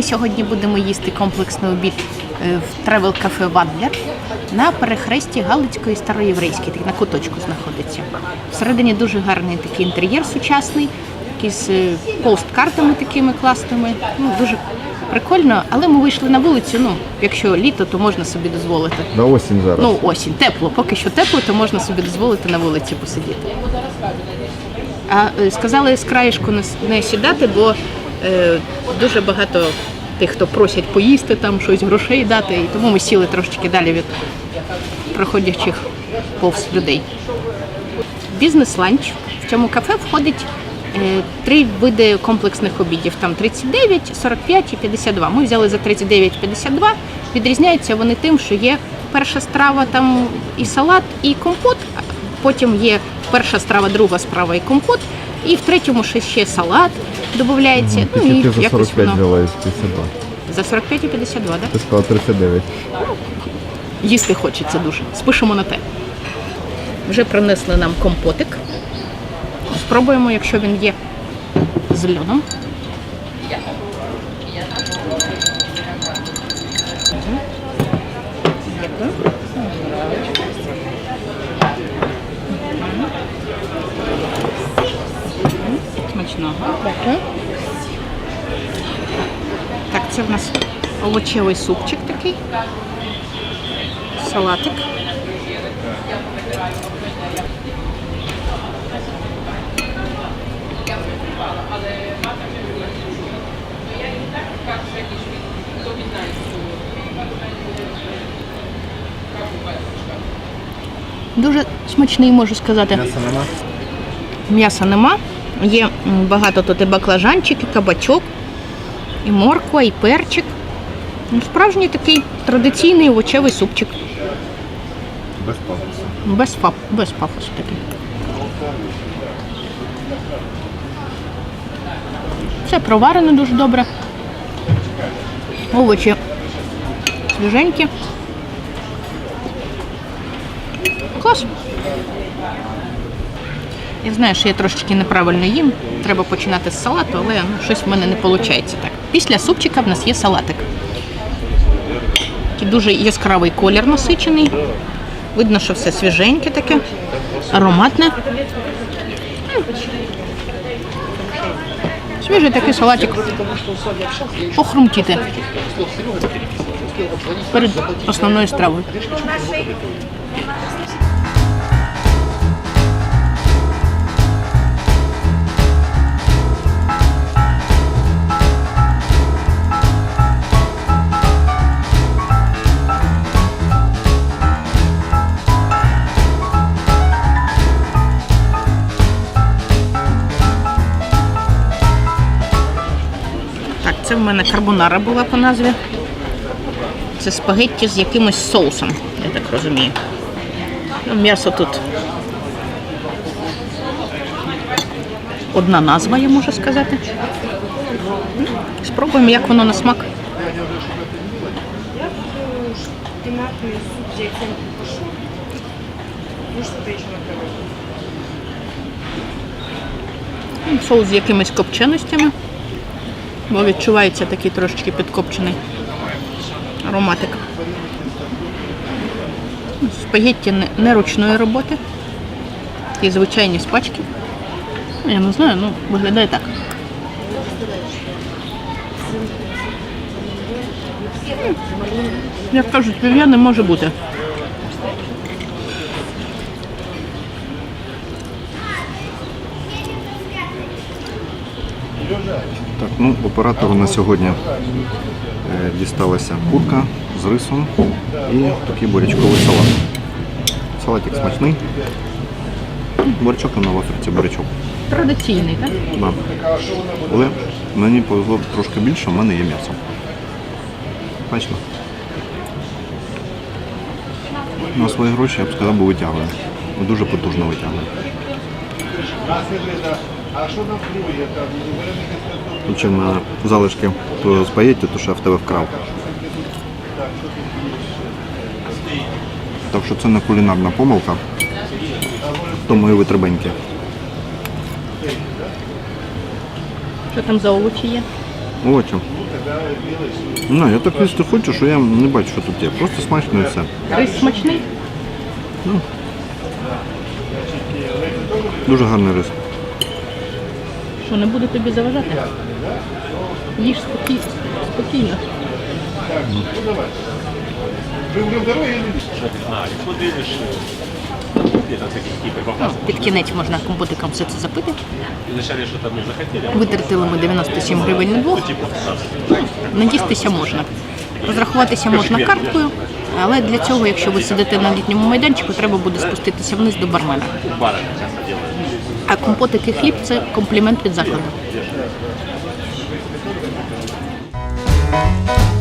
Ми сьогодні будемо їсти комплексний обід е, в тревел кафе Вадлер на перехресті Галицької Староєврейської, так на куточку знаходиться. Всередині дуже гарний такий інтер'єр сучасний, з е, посткартами такими класними. Ну, дуже прикольно, але ми вийшли на вулицю. Ну, якщо літо, то можна собі дозволити. На осінь зараз. Ну, осінь, тепло. Поки що тепло, то можна собі дозволити на вулиці посидіти. А е, сказали з краєшку не не сідати, бо е, дуже багато тих, хто просять поїсти там щось, грошей дати, і тому ми сіли трошечки далі від проходячих повз людей. Бізнес-ланч. В цьому кафе входить е, три види комплексних обідів. Там 39, 45 і 52. Ми взяли за 39,52. Відрізняються вони тим, що є перша страва, там і салат, і компот. Потім є перша страва, друга страва і компот. І в третьому ще ще салат додається. Ну, і ти за якось 45 воно. взяла із 52. За 45 і 52, так? Ти сказала 39. Їсти хочеться дуже. Спишемо на те. Вже принесли нам компотик. Спробуємо, якщо він є з льодом. Дякую. Смачного. Так, це в нас овочевий супчик такий салатик. Дуже смачний, можу сказати. М'яса нема. М'яса нема. Є багато тут і баклажанчик, і кабачок, і морква, і перчик. Ну, Справжній такий традиційний овочевий супчик. Без пафосу. Без, пап, без пафосу такий. Все проварено дуже добре. Овочі свіженькі. Клас. Я знаю, що я трошечки неправильно їм. Треба починати з салату, але ну, щось в мене не виходить так. Після супчика в нас є салатик. Такий дуже яскравий колір насичений. Видно, що все свіженьке таке, ароматне. Свіжий такий салатик. Похрумтіти. Перед основною стравою. Це в мене карбонара була по назві. Це спагетті з якимось соусом, я так розумію. Ну, м'ясо тут. Одна назва, я можу сказати. Спробуємо, як воно на смак. Соус з якимись копченостями. Бо відчувається такий трошечки підкопчений ароматик. Спагетті не, не ручної роботи. Такі звичайні з пачки. Ну, Я не знаю, ну виглядає так. Як кажуть, пів'я не може бути. Так, ну оператору на сьогодні е, дісталася курка з рисом і такий бурячковий салат. Салатик смачний. Бурячок на ваферці бурячок. Традиційний, так? Да. Але мені повезло трошки більше, в мене є м'ясо. Смачно. На свої гроші я б сказав, би витягує. Дуже потужно витягує. Ще на залишки твого спагетті, то що я в тебе вкрав. Так що це не кулінарна помилка, то мої витребеньки. Що там за овочі є? овочі. Ну, я так їсти хочу, що я не бачу, що тут є. Просто смачно і все. Рис смачний? Дуже гарний рис. Що не буде тобі заважати? Їж спокійно. спокійно. Всяких Ну, під кінець можна компотиком все це запити. Витратили ми 97 гривень на двох. Наїстися можна. Розрахуватися можна карткою, але для цього, якщо ви сидите на літньому майданчику, треба буде спуститися вниз до бармена. А компотик і хліб це комплімент від закладу. you